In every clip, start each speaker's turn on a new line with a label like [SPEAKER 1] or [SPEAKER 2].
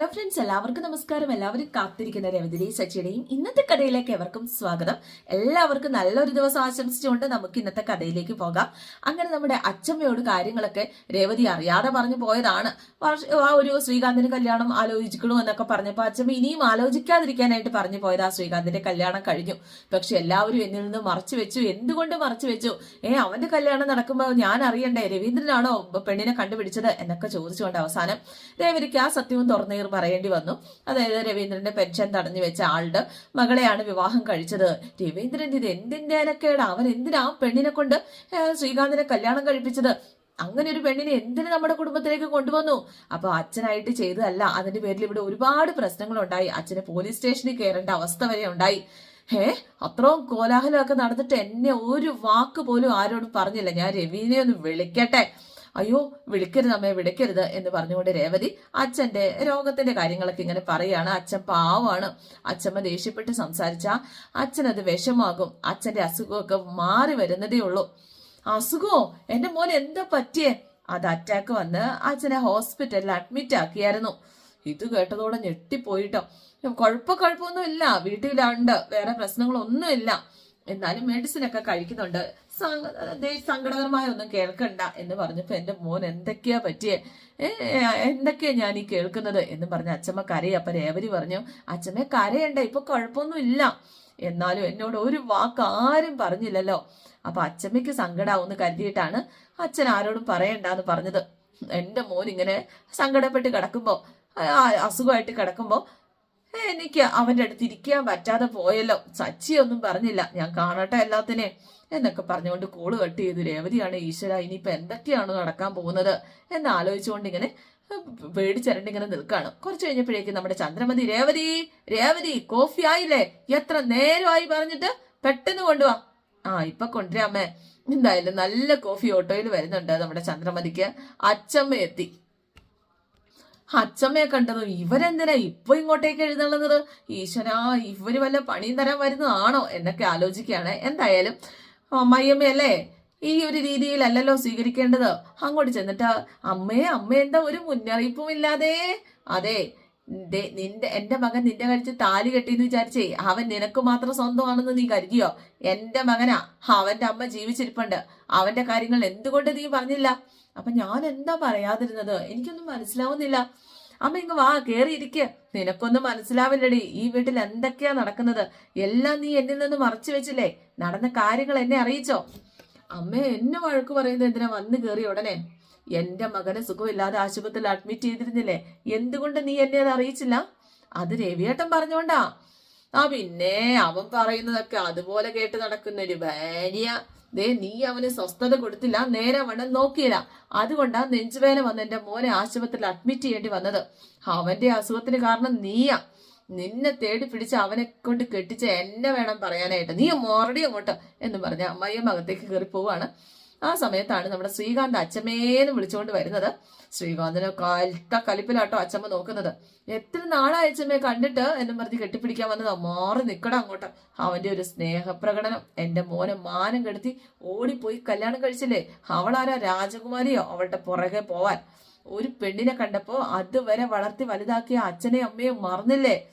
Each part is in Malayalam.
[SPEAKER 1] ഫ്രണ്ട്സ് എല്ലാവർക്കും നമസ്കാരം. എല്ലാവരും കാത്തിരിക്കുന്ന രവതിരി സച്ചിയുടെയും ഇന്നത്തെ കഥയിലേക്ക് എവർക്കും സ്വാഗതം. എല്ലാവർക്കും നല്ലൊരു ദിവസം ആശംസിച്ചുകൊണ്ട് നമുക്ക് ഇന്നത്തെ കഥയിലേക്ക് പോകാം. അങ്ങനെ നമ്മുടെ അച്ഛമ്മയോട് കാര്യങ്ങളൊക്കെ രേവതി അറിയാതെ പറഞ്ഞു പോയതാണ്. ആ ഒരു ശ്രീകാന്തിന് കല്യാണം ആലോചിക്കണു എന്നൊക്കെ പറഞ്ഞപ്പോൾ അച്ഛമ്മ ഇനിയും ആലോചിക്കാതിരിക്കാനായിട്ട് പറഞ്ഞു പോയത്. ആ ശ്രീകാന്തിന്റെ കല്യാണം കഴിഞ്ഞു. പക്ഷെ എല്ലാവരും എന്നിൽ നിന്ന് മറച്ചു വെച്ചു. എന്തുകൊണ്ട് മറച്ചു വെച്ചു? ഏ അവന്റെ കല്യാണം നടക്കുമ്പോൾ ഞാൻ അറിയണ്ടേ? രവീന്ദ്രനാണോ പെണ്ണിനെ കണ്ടുപിടിച്ചത്? എന്നൊക്കെ ചോദിച്ചുകൊണ്ട് അവസാനം രേവതിക്ക് ആ സത്യവും തുറന്നീർ പറയേണ്ടി വന്നു. അതായത് രവീന്ദ്രന്റെ പെൻഷൻ തടഞ്ഞു വെച്ച ആളുടെ മകളെയാണ് വിവാഹം കഴിച്ചത്. രവീന്ദ്രൻ ഇത് എന്തിന്റെ അവൻ എന്തിനാ പെണ്ണിനെ കൊണ്ട് ശ്രീകാന്തിനെ കല്യാണം കഴിപ്പിച്ചത്? അങ്ങനെ ഒരു പെണ്ണിനെ എന്തിനു നമ്മുടെ കുടുംബത്തിലേക്ക് കൊണ്ടുവന്നു? അപ്പൊ അച്ഛനായിട്ട് ചെയ്തതല്ല. അതിന്റെ പേരിൽ ഇവിടെ ഒരുപാട് പ്രശ്നങ്ങൾ ഉണ്ടായി അച്ഛനെ പോലീസ് സ്റ്റേഷനിൽ കയറേണ്ട അവസ്ഥ വരെ ഉണ്ടായി. ഹേ അത്രയും കോലാഹലമൊക്കെ നടന്നിട്ട് എന്നെ ഒരു വാക്ക് പോലും ആരോടും പറഞ്ഞില്ല. ഞാൻ രവീനെ ഒന്ന് വിളിക്കട്ടെ. അയ്യോ വിളിക്കരുത് അമ്മയെ വിളിക്കരുത് എന്ന് പറഞ്ഞുകൊണ്ട് രേവതി അച്ഛന്റെ രോഗത്തിന്റെ കാര്യങ്ങളൊക്കെ ഇങ്ങനെ പറയാണ് അച്ഛൻ പാവമാണ്. അച്ഛമ്മ ദേഷ്യപ്പെട്ട് സംസാരിച്ച അച്ഛനത് വിഷമാകും. അച്ഛന്റെ അസുഖമൊക്കെ മാറി വരുന്നതേ ഉള്ളൂ. അസുഖോ? എന്റെ മോൻ എന്താ പറ്റിയേ? അത് അറ്റാക്ക് വന്ന് അച്ഛനെ ഹോസ്പിറ്റലിൽ അഡ്മിറ്റ് ആക്കിയായിരുന്നു. ഇത് കേട്ടതോടെ ഞെട്ടിപ്പോയിട്ടോ. കുഴപ്പ കുഴപ്പമൊന്നും ഇല്ല വീട്ടിലുണ്ട്. വേറെ പ്രശ്നങ്ങളൊന്നുമില്ല. എന്നാലും മെഡിസിൻ ഒക്കെ കഴിക്കുന്നുണ്ട്. സങ്കടകരമായ ഒന്നും കേൾക്കണ്ട എന്ന് പറഞ്ഞപ്പോ എന്റെ മോൻ എന്തൊക്കെയാ പറ്റിയേ? എന്തൊക്കെയാ ഞാൻ ഈ കേൾക്കുന്നത് എന്ന് പറഞ്ഞ അച്ഛമ്മ കരയെ. അപ്പൊ രേവതി പറഞ്ഞു അച്ഛമ്മ കരയണ്ട ഇപ്പൊ കുഴപ്പമൊന്നുമില്ല. എന്നാലും എന്നോട് ഒരു വാക്ക് ആരും പറഞ്ഞില്ലല്ലോ. അപ്പൊ അച്ഛമ്മയ്ക്ക് സങ്കടാവുന്ന് കരുതിയിട്ടാണ് അച്ഛൻ ആരോടും പറയണ്ടെന്ന് പറഞ്ഞത്. എന്റെ മോൻ ഇങ്ങനെ സങ്കടപ്പെട്ട് കിടക്കുമ്പോ ആ, അസുഖമായിട്ട് കിടക്കുമ്പോ എനിക്ക് അവന്റെ അടുത്ത് ഇരിക്കാൻ പറ്റാതെ പോയല്ലോ. സച്ചി ഒന്നും പറഞ്ഞില്ല. ഞാൻ കാണട്ടെ എല്ലാത്തിനെ എന്നൊക്കെ പറഞ്ഞുകൊണ്ട് കോൾ കട്ട് ചെയ്തു. രേവതിയാണ് ഈശ്വര ഇനിയിപ്പോൾ എന്തൊക്കെയാണ് നടക്കാൻ പോകുന്നത് എന്ന് ആലോചിച്ചുകൊണ്ട് ഇങ്ങനെ പേടിച്ചരണ്ട് ഇങ്ങനെ നിൽക്കുകയാണ് കുറച്ച് കഴിഞ്ഞപ്പോഴേക്കും നമ്മുടെ ചന്ദ്രമതി രേവതി രേവതി കോഫി ആയില്ലേ? എത്ര നേരമായി പറഞ്ഞിട്ട് പെട്ടെന്ന് കൊണ്ടുവാ. ആ ഇപ്പൊ കൊണ്ടുവരാമേ എന്തായാലും നല്ല കോഫി ഓട്ടോയിൽ വരുന്നുണ്ട് നമ്മുടെ ചന്ദ്രമതിക്ക്. അച്ചമ്മ എത്തി. അച്ചമ്മയെ കണ്ടതും ഇവരെന്തിനാ ഇപ്പൊ ഇങ്ങോട്ടേക്ക് എഴുന്നള്ളുന്നത്? ഈശ്വരാ ഇവർ വല്ല പണിയും തരാൻ വരുന്നതാണോ? എന്നൊക്കെ ആലോചിക്കുകയാണ്. എന്തായാലും അമ്മയമ്മയല്ലേ ഈ ഒരു രീതിയിലല്ലല്ലോ സ്വീകരിക്കേണ്ടത്? അങ്ങോട്ട് ചെന്നിട്ട് അമ്മേ അമ്മ എന്താ ഒരു മുന്നറിയിപ്പും ഇല്ലാതെ അതെ നിന്റെ എന്റെ മകൻ നിന്റെ കഴിച്ച് താലി കെട്ടിന്ന് വിചാരിച്ചേ അവൻ നിനക്ക് മാത്രം സ്വന്തമാണെന്ന് നീ കരുതിയോ? എന്റെ മകനാ അവന്റെ അമ്മ ജീവിച്ചിരിപ്പുണ്ട്. അവന്റെ കാര്യങ്ങൾ എന്തുകൊണ്ട് നീ പറഞ്ഞില്ല? അപ്പൊ ഞാൻ എന്താ പറയാതിരുന്നത്? എനിക്കൊന്നും മനസ്സിലാവുന്നില്ല. അമ്മ ഇങ്ങ് വാ കേറിയിരിക്കുക നിനക്കൊന്നും മനസ്സിലാവില്ലടി. ഈ വീട്ടിൽ എന്തൊക്കെയാ നടക്കുന്നത്? എല്ലാം നീ എന്നിൽ നിന്ന് മറച്ചു വെച്ചില്ലേ? നടന്ന കാര്യങ്ങൾ എന്നെ അറിയിച്ചോ? അമ്മ എന്നെ വഴക്ക് പറയുന്നത് എന്തിനാ വന്ന് കയറി ഉടനെ? എന്റെ മകനെ സുഖമില്ലാതെ ആശുപത്രിയിൽ അഡ്മിറ്റ് ചെയ്തിരുന്നില്ലേ? എന്തുകൊണ്ട് നീ എന്നെ അത് അറിയിച്ചില്ല? അത് രവിയേട്ടൻ പറഞ്ഞോണ്ടാ ആ പിന്നെ അവൻ പറയുന്നതൊക്കെ അതുപോലെ കേട്ട് നടക്കുന്ന ഒരു ഭാര്യ. ദേ നീ അവന് സ്വസ്ഥത കൊടുത്തില്ല നേരെ വണ്ണം നോക്കിയില്ല. അതുകൊണ്ടാ നെഞ്ചുവേന വന്ന് എന്റെ മോനെ ആശുപത്രിയിൽ അഡ്മിറ്റ് ചെയ്യേണ്ടി വന്നത്. അവന്റെ അസുഖത്തിന് കാരണം നീയാ. നിന്നെ തേടി പിടിച്ച് അവനെ കൊണ്ട് കെട്ടിച്ച് എന്നെ വേണം പറയാനായിട്ട്. നീ മോറടി അങ്ങോട്ട് എന്ന് പറഞ്ഞ അമ്മയും അകത്തേക്ക് കയറി പോവാണ് ആ സമയത്താണ് നമ്മുടെ ശ്രീകാന്ത് അച്ഛമ്മേന്ന് വിളിച്ചുകൊണ്ട് വരുന്നത്. ശ്രീകാന്തിനെ കൽത്ത കലിപ്പിലാട്ടോ അച്ഛമ്മ നോക്കുന്നത്. എത്ര നാളായി അച്ഛമ്മയെ കണ്ടിട്ട് എന്നും പറഞ്ഞ് കെട്ടിപ്പിടിക്കാൻ വന്നതാ. മാറി നിൽക്കണം അങ്ങോട്ട്. അവന്റെ ഒരു സ്നേഹപ്രകടനം. എന്റെ മോനെ മാനം കെടുത്തി ഓടിപ്പോയി കല്യാണം കഴിച്ചില്ലേ? അവളാരാ? രാജകുമാരിയോ? അവളുടെ പുറകെ പോവാൻ. ഒരു പെണ്ണിനെ കണ്ടപ്പോ അതുവരെ വളർത്തി വലുതാക്കിയ അച്ഛനെയും അമ്മയും മറന്നില്ലേ?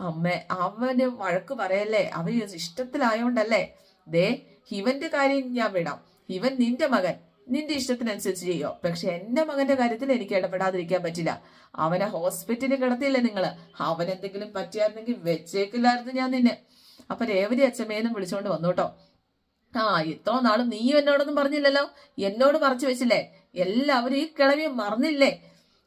[SPEAKER 1] അമ്മ അവന് വഴക്ക് പറയല്ലേ? അവൻ ഇഷ്ടത്തിലായോണ്ടല്ലേ? ദേ ഇവന്റെ കാര്യം ഞാൻ വിടാം. ഇവൻ നിന്റെ മകൻ. നിന്റെ ഇഷ്ടത്തിനനുസരിച്ച് ചെയ്യോ. പക്ഷെ എന്റെ മകന്റെ കാര്യത്തിൽ എനിക്ക് ഇടപെടാതിരിക്കാൻ പറ്റില്ല. അവനെ ഹോസ്പിറ്റലിൽ കിടത്തിയില്ലേ നിങ്ങൾ അവൻ എന്തെങ്കിലും പറ്റിയായിരുന്നെങ്കിൽ വെച്ചേക്കില്ലായിരുന്നു ഞാൻ നിന്നെ. അപ്പൊ രേവതി അച്ഛമ്മേന്നും വിളിച്ചോണ്ട് വന്നു കേട്ടോ. ആ ഇത്ര നാളും നീ എന്നോടൊന്നും പറഞ്ഞില്ലല്ലോ. എന്നോട് മറച്ചു വെച്ചില്ലേ? എല്ലാവരും ഈ കിളവിയെ മറന്നില്ലേ?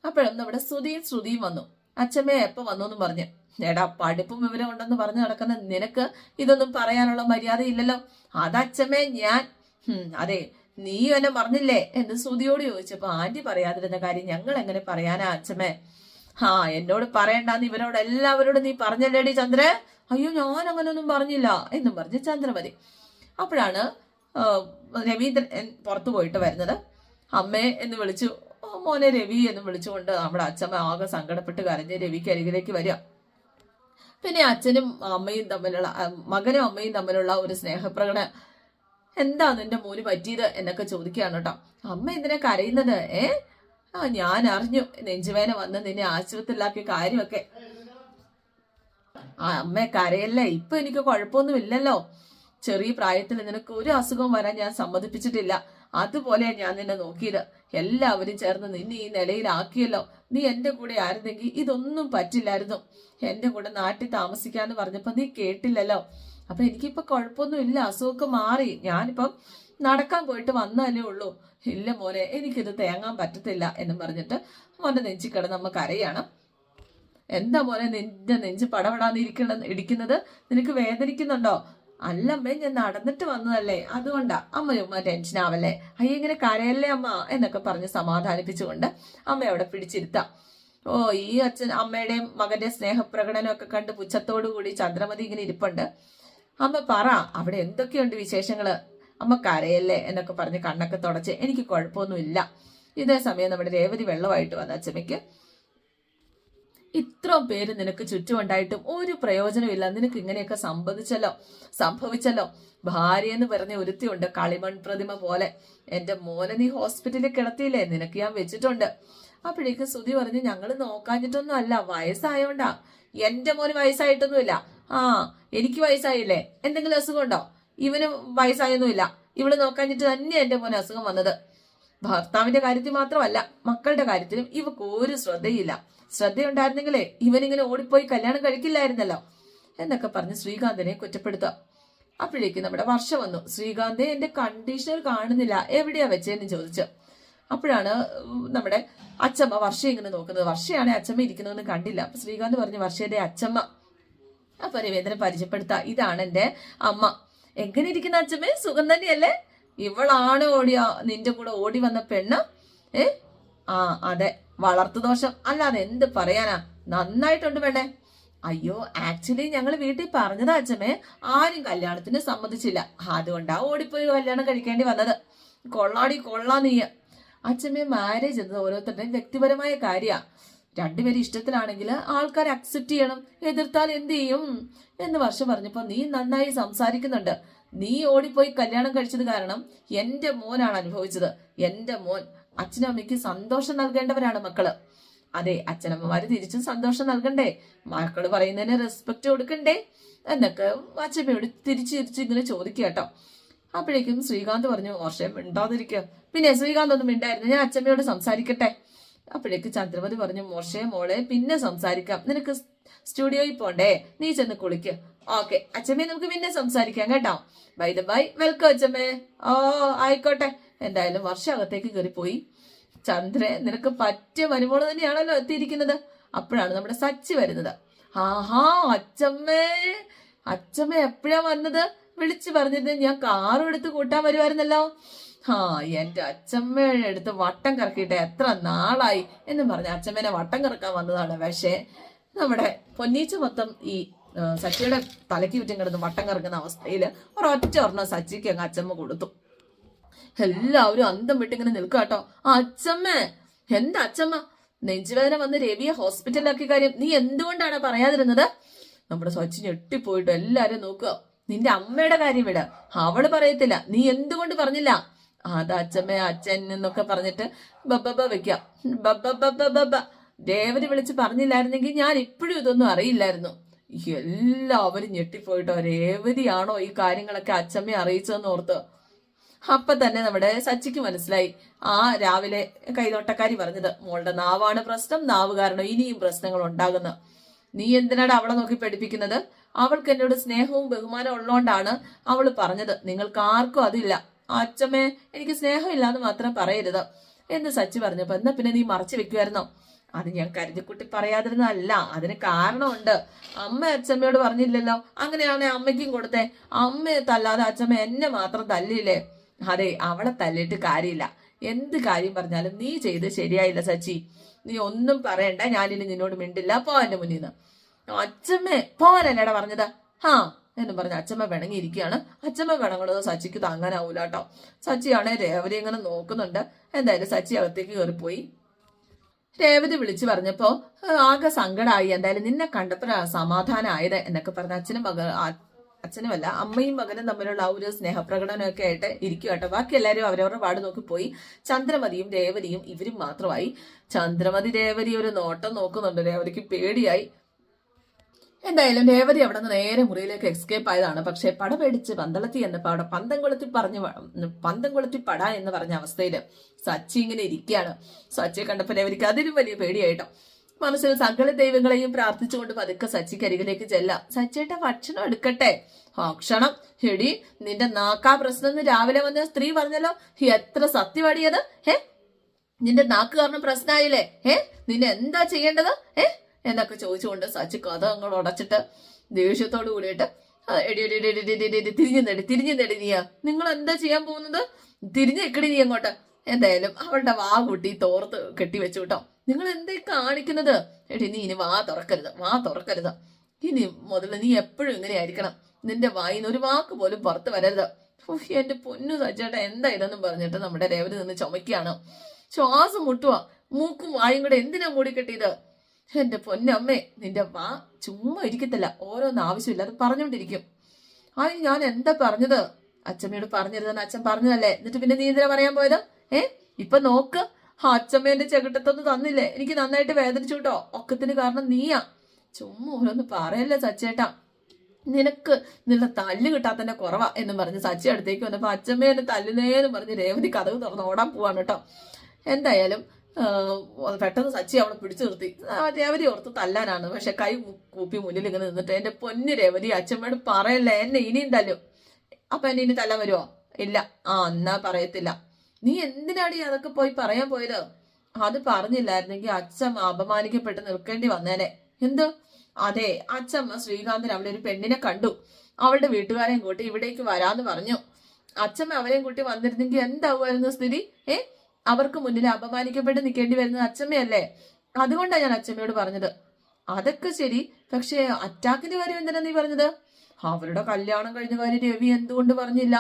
[SPEAKER 1] അപ്പോഴൊന്നും ഇവിടെ ശ്രുതിയും ശ്രുതിയും വന്നു. അച്ഛമ്മയെ എപ്പോ വന്നു എന്ന് പറഞ്ഞു. എടാ പഠിപ്പും വിവരം ഉണ്ടെന്ന് പറഞ്ഞു നടക്കുന്ന നിനക്ക് ഇതൊന്നും പറയാനുള്ള മര്യാദ ഇല്ലല്ലോ അതച്ഛമ്മേ ഞാൻ അതെ. നീ എന്നെ പറഞ്ഞില്ലേ എന്ന് ശ്രുതിയോട് ചോദിച്ചപ്പോ ആന്റി പറയാതിരുന്ന കാര്യം ഞങ്ങൾ എങ്ങനെ പറയാനാ അച്ഛമ്മേ? ആ എന്നോട് പറയണ്ടെന്ന് ഇവരോട് എല്ലാവരോടും നീ പറഞ്ഞല്ലേടി ചന്ദ്ര? അയ്യോ ഞാൻ അങ്ങനൊന്നും പറഞ്ഞില്ല എന്നും പറഞ്ഞ് ചന്ദ്രമതി അപ്പോഴാണ് രവീന്ദ്രൻ പുറത്തു പോയിട്ട് വരുന്നത്. അമ്മേ എന്ന് വിളിച്ചു "ഓ, മോനെ രവി എന്ന് വിളിച്ചുകൊണ്ട് നമ്മുടെ അച്ഛമ്മ ആകെ സങ്കടപ്പെട്ട് കരഞ്ഞ് രവിക്ക് അരികിലേക്ക് വരിക. പിന്നെ അച്ഛനും അമ്മയും തമ്മിലുള്ള മകനും അമ്മയും തമ്മിലുള്ള ഒരു സ്നേഹപ്രകടനം എന്താ നിന്റെ മോന് പറ്റിയത് എന്നൊക്കെ ചോദിക്കുകയാണ് കേട്ടോ. അമ്മ എന്തിനാ കരയുന്നത്? ഏ? ആ ഞാൻ അറിഞ്ഞു. നെഞ്ചുവേന വന്ന് നിന്നെ ആശുപത്രിയിലാക്കിയ കാര്യമൊക്കെ. ആ അമ്മ കരയല്ലേ? ഇപ്പൊ എനിക്ക് കുഴപ്പമൊന്നും ഇല്ലല്ലോ. ചെറിയ പ്രായത്തിൽ നിനക്ക് ഒരു അസുഖം വരാൻ ഞാൻ സമ്മതിപ്പിച്ചിട്ടില്ല. അതുപോലെ ഞാൻ നിന്നെ നോക്കിയത്. എല്ലാവരും ചേർന്ന് നിന്നെ ഈ നിലയിലാക്കിയല്ലോ. നീ എന്റെ കൂടെ ആയിരുന്നെങ്കിൽ ഇതൊന്നും പറ്റില്ലായിരുന്നു. എന്റെ കൂടെ നാട്ടിൽ താമസിക്കാന്ന് പറഞ്ഞപ്പോ നീ കേട്ടില്ലല്ലോ. അപ്പൊ എനിക്കിപ്പോ കുഴപ്പമൊന്നുമില്ല അസുഖമൊക്കെ മാറി. ഞാനിപ്പം നടക്കാൻ പോയിട്ട് വന്നാലേ ഉള്ളൂ. ഇല്ല മോനെ എനിക്കിത് തേങ്ങാൻ പറ്റത്തില്ല എന്ന് പറഞ്ഞിട്ട് മോന്റെ നെഞ്ചിക്കട കിടന്ന് കരയാണ്. എന്താ മോനെ നിന്റെ നെഞ്ച് പടപടാന്ന് ഇരിക്കണ ഇടിക്കുന്നത്? നിനക്ക് വേദനിക്കുന്നുണ്ടോ? അല്ലമ്മേ ഞാൻ നടന്നിട്ട് വന്നതല്ലേ. അതുകൊണ്ടാ അമ്മയുമ്മ ടെൻഷൻ ആവല്ലേ? അയ്യ ഇങ്ങനെ കരയല്ലേ അമ്മ? എന്നൊക്കെ പറഞ്ഞ് സമാധാനിപ്പിച്ചുകൊണ്ട് അമ്മ അവിടെ പിടിച്ചിരുത്താം. ഓ ഈ അച്ഛൻ അമ്മയുടെയും മകന്റെ സ്നേഹപ്രകടനം ഒക്കെ കണ്ട് പുച്ഛത്തോടു കൂടി ചന്ദ്രമതി ഇങ്ങനെ ഇരിപ്പുണ്ട്. അമ്മ പറ അവിടെ എന്തൊക്കെയുണ്ട് വിശേഷങ്ങൾ? അമ്മ കരയല്ലേ എന്നൊക്കെ പറഞ്ഞ് കണ്ണൊക്കെ തുടച്ച് എനിക്ക് കുഴപ്പമൊന്നുമില്ല. ഇതേ സമയം നമ്മുടെ രേവതി വെള്ളമായിട്ട് വന്ന അച്ഛമ്മയ്ക്ക് ഇത്രയും പേര് നിനക്ക് ചുറ്റുമുണ്ടായിട്ടും ഒരു പ്രയോജനമില്ല നിനക്ക് ഇങ്ങനെയൊക്കെ സംഭവിച്ചല്ലോ സംഭവിച്ചല്ലോ. ഭാര്യ എന്ന് പറഞ്ഞ ഒരുത്തിയുണ്ട് കളിമൺ പ്രതിമ പോലെ. എന്റെ മോനെ നീ ഹോസ്പിറ്റലിൽ കിടത്തിയില്ലേ? നിനക്ക് ഞാൻ വെച്ചിട്ടുണ്ട്. അപ്പോഴേക്ക് സുധി പറഞ്ഞു ഞങ്ങൾ നോക്കാഞ്ഞിട്ടൊന്നും അല്ല വയസ്സായോണ്ടാ. എന്റെ മോന് വയസ്സായിട്ടൊന്നുമില്ല. ആ എനിക്ക് വയസ്സായില്ലേ? എന്തെങ്കിലും അസുഖമുണ്ടോ? ഇവന് വയസ്സായൊന്നുമില്ല. ഇവൾ നോക്കാഞ്ഞിട്ട് തന്നെ എന്റെ മോൻ അസുഖം വന്നത്. ഭർത്താവിന്റെ കാര്യത്തിൽ മാത്രമല്ല മക്കളുടെ കാര്യത്തിലും ഇവക്ക് ഒരു ശ്രദ്ധയില്ല. ശ്രദ്ധയുണ്ടായിരുന്നെങ്കിലേ ഇവനിങ്ങനെ ഓടിപ്പോയി കല്യാണം കഴിക്കില്ലായിരുന്നല്ലോ എന്നൊക്കെ പറഞ്ഞ് ശ്രീകാന്തിനെ കുറ്റപ്പെടുത്തുക. അപ്പോഴേക്കും നമ്മുടെ വർഷ വന്നു. ശ്രീകാന്തെ എന്റെ കണ്ടീഷണർ കാണുന്നില്ല. എവിടെയാ വെച്ചതെന്ന് ചോദിച്ചു. അപ്പോഴാണ് നമ്മുടെ അച്ചമ്മ വർഷ ഇങ്ങനെ നോക്കുന്നത്. വർഷയാണ് അച്ചമ്മ ഇരിക്കുന്നതെന്ന് കണ്ടില്ല. അപ്പൊ ശ്രീകാന്ത് പറഞ്ഞു വർഷയുടെ അച്ചമ്മ അപ്പൊ രവീന്ദ്രൻ പരിചയപ്പെടുത്ത. ഇതാണ് എന്റെ അമ്മ. എങ്ങനെ ഇരിക്കുന്ന അച്ഛമ്മേ? സുഖം തന്നെയല്ലേ? ഇവളാണ് ഓടിയ നിന്റെ കൂടെ ഓടി വന്ന പെണ്ണ്. ഏ? ആ അതെ. വളർത്തു ദോഷം. അല്ലാതെ എന്ത് പറയാനാ? നന്നായിട്ടുണ്ട് പെണ്ണെ. അയ്യോ ആക്ച്വലി ഞങ്ങൾ വീട്ടിൽ പറഞ്ഞതാ അച്ഛമ്മേ. ആരും കല്യാണത്തിന് സമ്മതിച്ചില്ല. അതുകൊണ്ടാ ഓടിപ്പോയി കല്യാണം കഴിക്കേണ്ടി വന്നത്. കൊള്ളാടി കൊള്ളാ നീ അച്ഛമ്മേ മാരേജ് എന്നത് ഓരോരുത്തരുടെയും വ്യക്തിപരമായ കാര്യാ. രണ്ടുപേരും ഇഷ്ടത്തിലാണെങ്കിൽ ആൾക്കാർ അക്സെപ്റ്റ് ചെയ്യണം എതിർത്താൽ എന്ത് ചെയ്യും എന്ന് വർഷം പറഞ്ഞപ്പോ നീ നന്നായി സംസാരിക്കുന്നുണ്ട്. നീ ഓടിപ്പോയി കല്യാണം കഴിച്ചത് കാരണം എന്റെ മോനാണ് അനുഭവിച്ചത്. എന്റെ മോൻ അച്ഛനമ്മയ്ക്ക് സന്തോഷം നൽകേണ്ടവരാണ് മക്കൾ. അതെ അച്ഛനമ്മമാര് തിരിച്ചും സന്തോഷം നൽകണ്ടേ? മക്കൾ പറയുന്നതിന് റെസ്പെക്ട് കൊടുക്കണ്ടേ? എന്നൊക്കെ അച്ഛമ്മയോട് തിരിച്ചു തിരിച്ചു ഇങ്ങനെ ചോദിക്കുക കേട്ടോ. അപ്പോഴേക്കും ശ്രീകാന്ത് പറഞ്ഞു വർഷം മിണ്ടാതിരിക്കുക പിന്നെ ശ്രീകാന്ത് ഒന്നും മിണ്ടായിരുന്നു. ഞാൻ അച്ഛമ്മയോട് സംസാരിക്കട്ടെ. അപ്പോഴേക്ക് ചന്ദ്രമതി പറഞ്ഞു മോശേ മോളെ പിന്നെ സംസാരിക്കാം. നിനക്ക് സ്റ്റുഡിയോയിൽ പോണ്ടേ? നീ ചെന്ന് കുളിക്ക്. ഓക്കെ അച്ഛമ്മേ നമുക്ക് പിന്നെ സംസാരിക്കാം കേട്ടോ. ബൈ ദ ബൈ വെൽക്കം അച്ഛമ്മേ ഓ ആയിക്കോട്ടെ. എന്തായാലും വർഷം അകത്തേക്ക് കയറിപ്പോയി. ചന്ദ്രൻ നിനക്ക് പറ്റിയ മരുമോൾ തന്നെയാണല്ലോ എത്തിയിരിക്കുന്നത്. അപ്പോഴാണ് നമ്മുടെ സച്ചി വരുന്നത്. ആഹാ അച്ഛമ്മേ അച്ഛമ്മ എപ്പോഴാ വന്നത്? വിളിച്ചു പറഞ്ഞിട്ട് ഞാൻ കാറും എടുത്ത് കൂട്ടാൻ വരുമായിരുന്നല്ലോ ആ എന്റെ അച്ഛമ്മയുടെ അടുത്ത് വട്ടം കറക്കിയിട്ട് എത്ര നാളായി എന്ന് പറഞ്ഞ അച്ഛമ്മേനെ വട്ടം കറക്കാൻ വന്നതാണ്. പക്ഷേ നമ്മുടെ പൊന്നീച്ച മൊത്തം ഈ സച്ചിയുടെ തലയ്ക്ക് ചുറ്റും കിടന്ന് വട്ടം കറക്കുന്ന അവസ്ഥയിൽ ഒരൊറ്റ ഒരെണ്ണം സച്ചിക്ക് അങ്ങ് അച്ഛമ്മ കൊടുത്തു. എല്ലാവരും അന്തം വിട്ടിങ്ങനെ നിൽക്കുക കേട്ടോ. അച്ഛമ്മ എന്താ അച്ഛമ്മ? നെഞ്ചുവേദന വന്ന് രവിയെ ഹോസ്പിറ്റലിലാക്കിയ കാര്യം നീ എന്തുകൊണ്ടാണ് പറയാതിരുന്നത്? നമ്മുടെ സച്ചിൻ ഞെട്ടിപ്പോയിട്ട് എല്ലാരും നോക്കുക. നിന്റെ അമ്മയുടെ കാര്യം വിട. അവൾ പറയത്തില്ല. നീ എന്തുകൊണ്ട് പറഞ്ഞില്ല? അത് അച്ഛമ്മ അച്ഛൻ എന്നൊക്കെ പറഞ്ഞിട്ട് ബബ്ബ വെക്കാം ബബ്ബ ദേവര് വിളിച്ച് പറഞ്ഞില്ലായിരുന്നെങ്കിൽ ഞാൻ ഇപ്പോഴും ഇതൊന്നും അറിയില്ലായിരുന്നു. എല്ലാവരും ഞെട്ടിപ്പോയിട്ടോ രേവതിയാണോ ഈ കാര്യങ്ങളൊക്കെ അച്ഛമ്മയെ അറിയിച്ചതെന്ന് ഓർത്ത് അപ്പൊ തന്നെ നമ്മുടെ സച്ചിക്ക് മനസ്സിലായി. ആ രാവിലെ കൈനോട്ടക്കാരി പറഞ്ഞത് മോളുടെ നാവാണ് പ്രശ്നം നാവ് കാരണം ഇനിയും പ്രശ്നങ്ങൾ ഉണ്ടാകുന്നു. നീ എന്തിനാണ് അവളെ നോക്കി പഠിപ്പിക്കുന്നത് അവൾക്ക് എന്നോട് സ്നേഹവും ബഹുമാനവും ഉള്ളതുകൊണ്ടാണ് അവൾ പറഞ്ഞത്. നിങ്ങൾക്ക് ആർക്കും അതില്ല. അച്ഛമ്മേ എനിക്ക് സ്നേഹമില്ല എന്ന് മാത്രം പറയരുത് എന്ന് സച്ചി പറഞ്ഞപ്പോ എന്നാ പിന്നെ നീ മറച്ചു വെക്കുമായിരുന്നോ അത് ഞാൻ കരുതിക്കുട്ടി പറയാതിരുന്നല്ല അതിന് കാരണമുണ്ട്. അമ്മ അച്ഛമ്മയോട് പറഞ്ഞില്ലല്ലോ അങ്ങനെയാണെ അമ്മയ്ക്കും കൊടുത്തേ. അമ്മയെ തല്ലാതെ അച്ഛമ്മ എന്നെ മാത്രം തല്ലിയില്ലേ? അതെ അവളെ തല്ലിയിട്ട് കാര്യമില്ല. എന്ത് കാര്യം പറഞ്ഞാലും നീ ചെയ്ത് ശരിയായില്ല സച്ചി. നീ ഒന്നും പറയണ്ട ഞാനിനി നിന്നോട് മിണ്ടില്ല പോ മുന്നിൽ നിന്ന് അച്ഛമ്മേ പോവാനല്ലേടാ പറഞ്ഞത്. ഹാ എന്ന് പറഞ്ഞ് അച്ഛമ്മ പിണങ്ങിയിരിക്കുകയാണ്. അച്ഛമ്മ പിണങ്ങുന്നത് സച്ചിക്ക് താങ്ങാനാവൂല കേട്ടോ. സച്ചിയാണെ രേവതി ഇങ്ങനെ നോക്കുന്നുണ്ട്. എന്തായാലും സച്ചി അകത്തേക്ക് കയറിപ്പോയി. രേവതി വിളിച്ചു പറഞ്ഞപ്പോ "ഏ, ആകെ സങ്കടമായി എന്തായാലും നിന്നെ കണ്ടപ്പോഴാ സമാധാനമായത് എന്നൊക്കെ പറഞ്ഞ അച്ഛനും മകൻ അച്ഛനുമല്ല അമ്മയും മകനും തമ്മിലുള്ള ആ ഒരു സ്നേഹപ്രകടനമൊക്കെ ആയിട്ട് ഇരിക്കും കേട്ടോ. ബാക്കി എല്ലാവരും അവരവരുടെ പാട് നോക്കി പോയി. ചന്ദ്രമതിയും രേവതിയും ഇവരും മാത്രമായി. ചന്ദ്രമതി രേവതി ഒരു നോട്ടം നോക്കുന്നുണ്ട്. രേവതിക്ക് പേടിയായി. എന്തായാലും രേവതി അവിടെ നിന്ന് നേരെ മുറിയിലേക്ക് എക്സ്കേപ്പ് ആയതാണ്. പക്ഷെ പട പേടിച്ച് പന്തളത്തി എന്നപ്പോ അവിടെ പന്തം കൊളുത്തി പറഞ്ഞു പന്തം കൊളുത്തി പട എന്ന് പറഞ്ഞ അവസ്ഥയിൽ സച്ചി ഇങ്ങനെ ഇരിക്കുകയാണ്. സച്ചിയെ കണ്ടപ്പോ രേവതിക്ക് അതിലും വലിയ പേടിയായിട്ടോ. മനസ്സിൽ സകല ദൈവങ്ങളെയും പ്രാർത്ഥിച്ചുകൊണ്ട് പതുക്കെ സച്ചിക്ക് അരികിലേക്ക് ചെല്ലാം. സച്ചിയുടെ ഭക്ഷണം എടുക്കട്ടെ? ഭക്ഷണം ഹെടി നിന്റെ നാക്കാ പ്രശ്നം എന്ന് രാവിലെ വന്ന സ്ത്രീ പറഞ്ഞല്ലോ എത്ര സത്യവാടിയത്? ഹേ? നിന്റെ നാക്ക് കാരണം പ്രശ്നമായില്ലേ ഏ നിന്നെ എന്താ ചെയ്യേണ്ടത്? ഏ എന്നൊക്കെ ചോദിച്ചുകൊണ്ട് സച്ച് കഥ അങ്ങോട്ട് ഉടച്ചിട്ട് ദേഷ്യത്തോട് കൂടിയിട്ട് എടി എടി എടി എടി എടി എടി തിരിഞ്ഞു നേടി തിരിഞ്ഞു നേടി നീയാ നിങ്ങൾ എന്താ ചെയ്യാൻ പോകുന്നത്? തിരിഞ്ഞു എക്കടി നീ അങ്ങോട്ട്. എന്തായാലും അവളുടെ വാ കൂട്ടി തോർത്ത് കെട്ടി വെച്ചു കേട്ടോ. നിങ്ങൾ എന്തേ കാണിക്കുന്നത്? എടി നീ ഇനി വാ തുറക്കരുത് വാ തുറക്കരുത്. ഇനി മുതൽ നീ എപ്പോഴും ഇങ്ങനെ ആയിരിക്കണം. നിന്റെ വായിന്ന് ഒരു വാക്ക് പോലും പുറത്ത് വരരുത്. എന്റെ പൊന്നു സജ്ജേട്ടാ എന്താ ഇതെന്നും പറഞ്ഞിട്ട് നമ്മുടെ രേവതി നിന്ന് ചുമക്കുകയാണ് ശ്വാസം മുട്ടുവാ മൂക്കും വായും കൂടെ എന്തിനാ മൂടിക്കെട്ടിയത്? എന്റെ പൊന്നമ്മേ നിന്റെ വാ ചുമ്മാ ഇരിക്കത്തില്ല. ഓരോന്ന് ആവശ്യമില്ല. അത് പറഞ്ഞോണ്ടിരിക്കും ആ ഞാൻ എന്താ പറഞ്ഞത്? അച്ഛമ്മയോട് പറഞ്ഞിരുതെന്ന് അച്ഛൻ പറഞ്ഞതല്ലേ? എന്നിട്ട് പിന്നെ നീ എന്തിനാ പറയാൻ പോയത്? ഏ? ഇപ്പൊ നോക്ക്. ആ അച്ഛമ്മ എന്റെ ചെകിട്ടത്തൊന്നും തന്നില്ലേ? എനിക്ക് നന്നായിട്ട് വേദനിച്ചു കേട്ടോ. ഒക്കത്തിന് കാരണം നീയാ. ചുമ്മാ ഓരോന്ന് പറയല്ലേ സച്ചേട്ടാ. നിനക്ക് നിന്റെ തല്ല് കിട്ടാത്തന്നെ കുറവാ എന്ന് പറഞ്ഞ് സച്ചി അടുത്തേക്ക് വന്നപ്പോ അച്ഛമ്മ എന്നെ തല്ലുന്നേന്ന് പറഞ്ഞ് രേവതി കഥവ് തുറന്ന് ഓടാൻ പോവാണ് കേട്ടോ. എന്തായാലും പെട്ടെന്ന് സച്ചി അവളെ പിടിച്ചു നിർത്തി. രേവതി ഓർത്ത് തല്ലാനാണ്. പക്ഷെ കൈ കൂപ്പി മുന്നിൽ ഇങ്ങനെ നിന്നിട്ട് എന്റെ പൊന്നു രേവതി അച്ഛമ്മയോട് പറയല്ലേ എന്നെ ഇനിയും തല്ലും. അപ്പൊ എന്നെ ഇനി തല്ലാൻ വരുമോ ഇല്ല. ആ എന്നാ പറയത്തില്ല. നീ എന്തിനാടി അതൊക്കെ പോയി പറയാൻ പോയത്? അത് പറഞ്ഞില്ലായിരുന്നെങ്കിൽ അച്ഛമ്മ അപമാനിക്കപ്പെട്ട് നിൽക്കേണ്ടി വന്നേനെ. എന്ത്? അതെ അച്ഛമ്മ ശ്രീകാന്തൻ അവിടെ ഒരു പെണ്ണിനെ കണ്ടു. അവളുടെ വീട്ടുകാരെയും കൂട്ടി ഇവിടേക്ക് വരാന്ന് പറഞ്ഞു. അച്ഛമ്മ അവരെയും കൂട്ടി വന്നിരുന്നെങ്കിൽ എന്താവുമായിരുന്നു സ്ഥിതി? ഏ? അവർക്ക് മുന്നിൽ അപമാനിക്കപ്പെട്ട് നിൽക്കേണ്ടി വരുന്നത് അച്ചമ്മയല്ലേ? അതുകൊണ്ടാണ് ഞാൻ അച്ചമ്മയോട് പറഞ്ഞത്. അതൊക്കെ ശരി പക്ഷേ അറ്റാക്കിന്റെ കാര്യം എന്തിനാ നീ പറഞ്ഞത്? അവരുടെ കല്യാണം കഴിഞ്ഞ കാര്യം രവി എന്തുകൊണ്ട് പറഞ്ഞില്ല?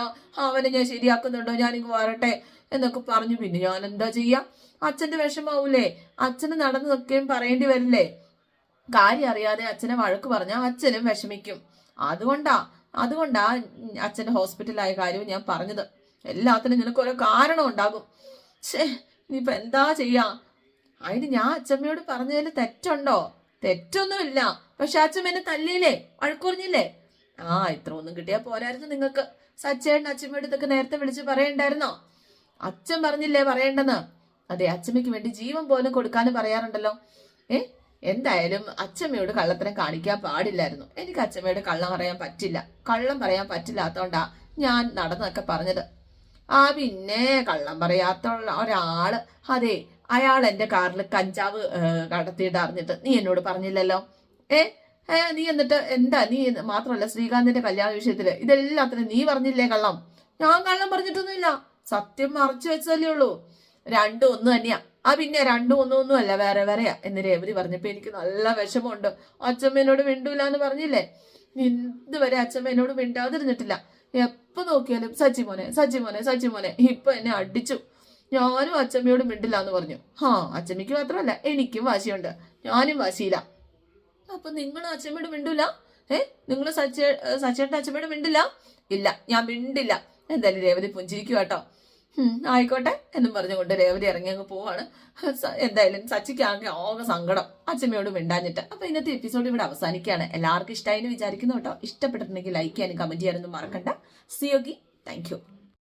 [SPEAKER 1] അവനെ ഞാൻ ശരിയാക്കുന്നുണ്ടോ? ഞാനിങ്ങ് വരട്ടെ എന്നൊക്കെ പറഞ്ഞു. പിന്നെ ഞാൻ എന്താ ചെയ്യാ? അച്ഛന്റെ വിഷമാവൂലേ? അച്ഛന് നടന്നതൊക്കെയും പറയേണ്ടി വരില്ലേ? കാര്യം അറിയാതെ അച്ഛനെ വഴക്ക് പറഞ്ഞാൽ അച്ഛനും വിഷമിക്കും. അതുകൊണ്ടാ അതുകൊണ്ടാ അച്ഛന്റെ ഹോസ്പിറ്റലായ കാര്യവും ഞാൻ പറഞ്ഞത്. എല്ലാത്തിനും നിനക്ക് ഓരോ കാരണം ഉണ്ടാകും ഛേ ഇനിയിപ്പൊ എന്താ ചെയ്യാ? അതിന് ഞാൻ അച്ഛമ്മയോട് പറഞ്ഞതിൽ തെറ്റുണ്ടോ? തെറ്റൊന്നുമില്ല. പക്ഷെ അച്ഛമ്മ എന്നെ തല്ലിയില്ലേ? വഴക്കുറിഞ്ഞില്ലേ ആ ഇത്ര ഒന്നും കിട്ടിയാ പോരായിരുന്നു നിങ്ങൾക്ക്. സച്ചേട്ടൻ അച്ഛമ്മയോട് ഇതൊക്കെ നേരത്തെ വിളിച്ച് പറയണ്ടായിരുന്നോ? അച്ഛൻ പറഞ്ഞില്ലേ പറയണ്ടെന്ന്? അതെ അച്ഛമ്മയ്ക്ക് വേണ്ടി ജീവൻ പോലും കൊടുക്കാനും പറയാറുണ്ടല്ലോ. ഏ എന്തായാലും അച്ഛമ്മയോട് കള്ളത്തിനെ കാണിക്കാൻ പാടില്ലായിരുന്നു. എനിക്ക് അച്ഛമ്മയോട് കള്ളം പറയാൻ പറ്റില്ല. കള്ളം പറയാൻ പറ്റില്ലാത്തോണ്ടാ ഞാൻ നടന്നൊക്കെ പറഞ്ഞത്. ആ പിന്നെ കള്ളം പറയാത്ത ഒരാൾ. അതെ അയാൾ എന്റെ കാറിൽ കഞ്ചാവ് ഏ, കടത്തിയിട്ട് അറിഞ്ഞിട്ട് നീ എന്നോട് പറഞ്ഞില്ലല്ലോ? ഏ നീ എന്നിട്ട് എന്താ? നീ മാത്രമല്ല ശ്രീകാന്തിന്റെ കല്യാണ വിഷയത്തിൽ ഇതെല്ലാത്തിനും നീ പറഞ്ഞില്ലേ കള്ളം? ഞാൻ കള്ളം പറഞ്ഞിട്ടൊന്നുമില്ല. സത്യം മറച്ചു വെച്ചല്ലേ ഉള്ളൂ. രണ്ടും ഒന്നും തന്നെയാ. ആ പിന്നെ രണ്ടും ഒന്നും ഒന്നും അല്ല വേറെ വേറെയാ എന്ന് രേവതി പറഞ്ഞപ്പോ എനിക്ക് നല്ല വിഷമമുണ്ട്. അച്ഛമ്മേനോട് മിണ്ടൂല എന്ന് പറഞ്ഞില്ലേ? ഇതുവരെ അച്ഛമ്മേനോട് മിണ്ടാതിരുന്നിട്ടില്ല. എപ്പോ നോക്കിയാലും സജി മോനെ സജി മോനെ ഇപ്പൊ എന്നെ അടിച്ചു. ഞാനും അച്ചമ്മയോട് മിണ്ടില്ല എന്ന് പറഞ്ഞു. ഹാ അച്ചമ്മയ്ക്ക് മാത്രമല്ല എനിക്കും വാശിയുണ്ട്. ഞാനും വാശിയില്ല. അപ്പൊ നിങ്ങൾ അച്ചമ്മയോട് മിണ്ടില്ല ഏ? നിങ്ങൾ സച്ച സച്ചേട്ടൻ അച്ചമ്മയോട് മിണ്ടില്ല? ഇല്ല ഞാൻ മിണ്ടില്ല. എന്തായാലും രേവതി പുഞ്ചിരിക്കും കേട്ടോ ആയിക്കോട്ടെ എന്നും പറഞ്ഞുകൊണ്ട് രേവതി ഇറങ്ങി അങ്ങ് പോവാണ് എന്തായാലും സച്ചിക്കാകെ ആകെ സങ്കടം. അച്ഛമ്മയോട് മിണ്ടാഞ്ഞിട്ട്. അപ്പൊ ഇന്നത്തെ എപ്പിസോഡ് ഇവിടെ അവസാനിക്കുകയാണ്. എല്ലാവർക്കും ഇഷ്ടമായി വിചാരിക്കുന്നു കേട്ടോ. ഇഷ്ടപ്പെട്ടിട്ടുണ്ടെങ്കിൽ ലൈക്ക് ചെയ്യാനും കമന്റ് ചെയ്യാനൊന്നും മറക്കണ്ട. സിയോഗി താങ്ക്